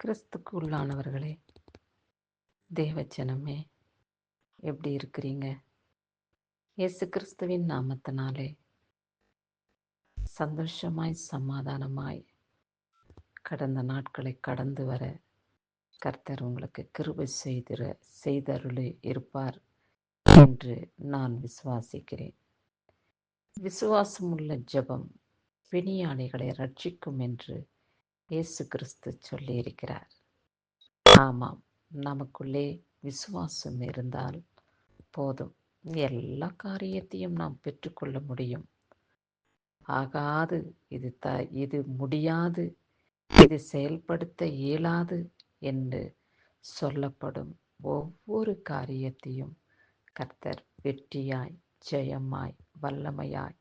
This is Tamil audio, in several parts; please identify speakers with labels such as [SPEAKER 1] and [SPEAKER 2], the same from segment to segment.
[SPEAKER 1] கிறிஸ்துக்கு உள்ளானவர்களே தேவச்சனமே எப்படி இருக்கிறீங்க? இயேசு கிறிஸ்துவின் நாமத்தினாலே சந்தோஷமாய் சமாதானமாய் கடந்த நாட்களை கடந்து வர கர்த்தர் உங்களுக்கு கிருபை செய்திர செய்தருளி இருப்பார் என்று நான் விசுவாசிக்கிறேன். விசுவாசமுள்ள ஜெபம் பிணியாளிகளை ரட்சிக்கும் என்று இயேசு கிறிஸ்து சொல்லியிருக்கிறார். ஆமாம் நமக்குள்ளே விசுவாசம் இருந்தால் போதும். எல்லா காரியத்தையும் நாம் பெற்றுக்கொள்ள முடியும். ஆகாது இது த இது முடியாது இது செயல்படுத்த இயலாது என்று சொல்லப்படும் ஒவ்வொரு காரியத்தையும் கர்த்தர் வெற்றியாய் ஜெயமாய் வல்லமையாய்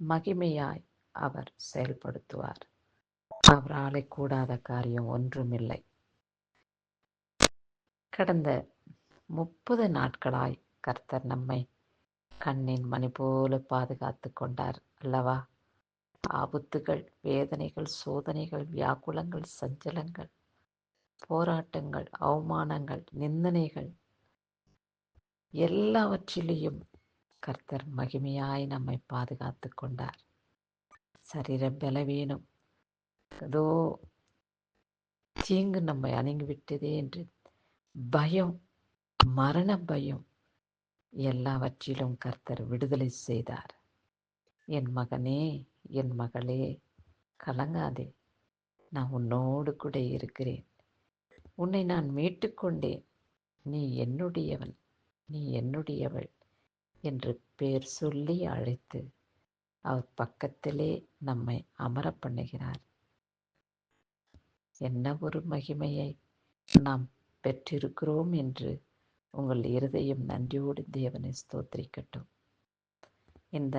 [SPEAKER 1] மகிமையாய் அவர் செயல்படுத்துவார். அவராலே கூடாத காரியம் ஒன்றுமில்லை. கடந்த முப்பது நாட்களாய் கர்த்தர் நம்மை கண்ணின் மணி போல பாதுகாத்து கொண்டார் அல்லவா? ஆபத்துகள் வேதனைகள் சோதனைகள் வியாக்குலங்கள் சஞ்சலங்கள் போராட்டங்கள் அவமானங்கள் நிந்தனைகள் எல்லாவற்றிலேயும் கர்த்தர் மகிமையாய் நம்மை பாதுகாத்து கொண்டார். சரீர பலவீனம் ஏதோ தீங்கு நம்மை அணுங்கிவிட்டதே என்று பயம் மரண பயம் எல்லாவற்றிலும் கர்த்தர் விடுதலை செய்தார். என் மகனே என் மகளே கலங்காதே. நான் உன்னோடு கூட இருக்கிறேன். உன்னை நான் மீட்டுக்கொண்டேன் நீ என்னுடையவன் நீ என்னுடையவள் என்று பேர் சொல்லி அழைத்து அவர் பக்கத்திலே நம்மை அமர பண்ணுகிறார். என்ன ஒரு மகிமையை நாம் பெற்றிருக்கிறோம் என்று உங்கள் இருதயம் நன்றியோடு தேவனை ஸ்தோத்திரிக்கட்டும். இந்த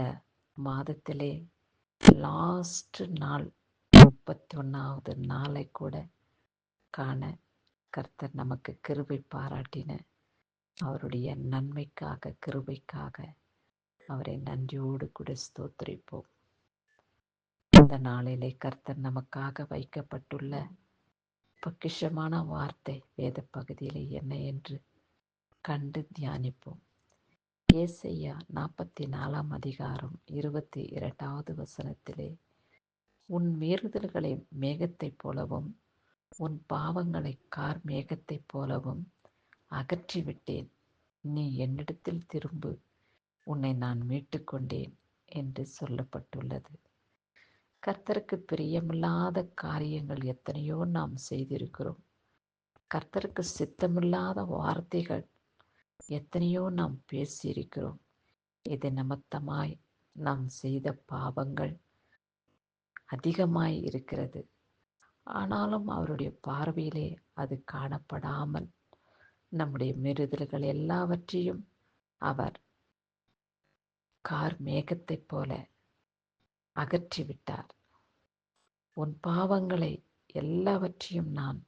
[SPEAKER 1] மாதத்திலே லாஸ்ட் நாள் முப்பத்தி ஒன்றாவது நாளை கூட காண கர்த்தர் நமக்கு கிருபை பாராட்டின அவருடைய நன்மைக்காக கிருபைக்காக அவரை நன்றியோடு கூட ஸ்தோத்திரிப்போம். இந்த நாளிலே கர்த்தர் நமக்காக வைக்கப்பட்டுள்ள பொக்கிஷமான வார்த்தை வேத பகுதியில் என்ன என்று கண்டு தியானிப்போம். ஏசையா நாற்பத்தி நாலாம் அதிகாரம் இருபத்தி இரண்டாவது வசனத்திலே உன் மீறுதல்களை மேகத்தைப் போலவும் உன் பாவங்களை கார் மேகத்தைப் போலவும் அகற்றிவிட்டேன். நீ என்னிடத்தில் திரும்பு உன்னை நான் மீட்டுக்கொண்டேன் என்று சொல்லப்பட்டுள்ளது. கர்த்தருக்கு பிரியமில்லாத காரியங்கள் எத்தனையோ நாம் செய்திருக்கிறோம். கர்த்தருக்கு சித்தமில்லாத வார்த்தைகள் எத்தனையோ நாம் பேசியிருக்கிறோம். இது நிமித்தமாய் நாம் செய்த பாவங்கள் அதிகமாய் இருக்கிறது. ஆனாலும் அவருடைய பார்வையிலே அது காணப்படாமல் நம்முடைய மிருதல்கள் எல்லாவற்றையும் அவர் கார் மேகத்தைப் போல அகற்றிவிட்டார் உன் பாவங்களை எல்லாவற்றையும் நான்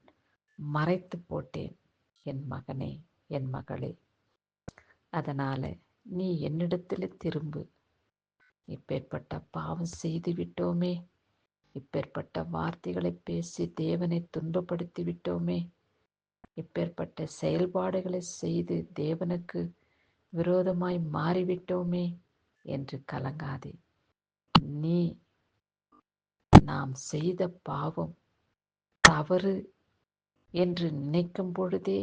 [SPEAKER 1] மறைத்து போட்டேன் என் மகனே என் மகளே. அதனால நீ என்னிடத்தில் திரும்பு. இப்பேற்பட்ட பாவம் செய்து விட்டோமே. இப்பேற்பட்ட வார்த்தைகளை பேசி தேவனை துன்பப்படுத்தி விட்டோமே. இப்பேற்பட்ட செயல்பாடுகளை செய்து தேவனுக்கு விரோதமாய் மாறிவிட்டோமே என்று கலங்காதே. நீ நாம் செய்த பாவம் தவறு என்று நினைக்கும் பொழுதே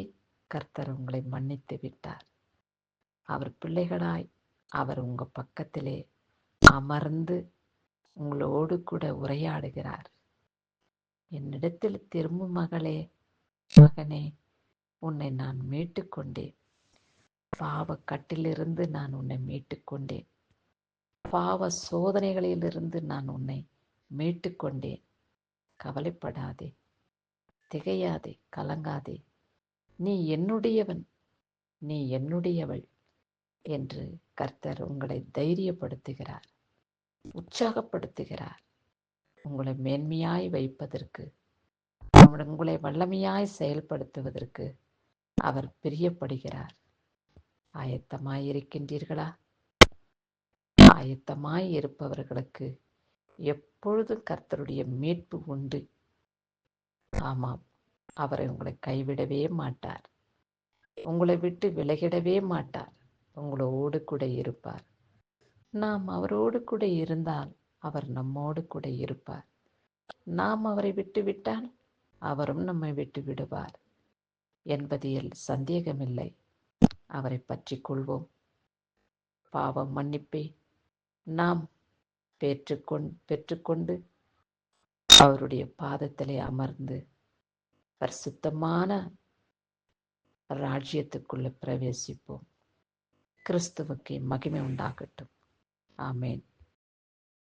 [SPEAKER 1] கர்த்தர் உங்களை மன்னித்து விட்டார். அவர் பிள்ளைகளாய் அவர் உங்க பக்கத்திலே அமர்ந்து உங்களோடு கூட உரையாடுகிறார். என்னிடத்தில் திரும்பும் மகளே மகனே உன்னை நான் மீட்டுக்கொண்டேன். பாவ கட்டிலிருந்து நான் உன்னை மீட்டுக்கொண்டேன். பாவ சோதனைகளிலிருந்து நான் உன்னை மீட்டுக்கொண்டேன். கவலைப்படாதே. திகையாதே. கலங்காதே. நீ என்னுடையவன். நீ என்னுடையவள் என்று கர்த்தர் உங்களை தைரியப்படுத்துகிறார். உற்சாகப்படுத்துகிறார். உங்களை மேன்மையாய் வைப்பதற்கு உங்களை வல்லமையாய் செயல்படுத்துவதற்கு அவர் பிரியப்படுகிறார். ஆயத்தமாயிருக்கின்றீர்களா? ஆயத்தமாய் இருப்பவர்களுக்கு எப்பொழுதும் கர்த்தருடைய மீட்பு உண்டு. ஆமாம் அவரை உங்களை கைவிடவே மாட்டார். உங்களை விட்டு விலகிடவே மாட்டார். உங்களோடு கூட இருப்பார். நாம் அவரோடு கூட இருந்தால் அவர் நம்மோடு கூட இருப்பார். நாம் அவரை விட்டு விட்டால் அவரும் நம்மை விட்டு விடுவார். என்பதில் சந்தேகமில்லை. அவரை பற்றி கொள்வோம். பாவம் மன்னிப்பே. நாம் பெற்றுக்கொண் பெற்றுக்கொண்டு அவருடைய பாதத்திலே அமர்ந்து பரிசுத்தமான ராஜ்யத்துக்குள்ள பிரவேசிப்போம். கிறிஸ்துவுக்கு மகிமை உண்டாகட்டும். ஆமேன்.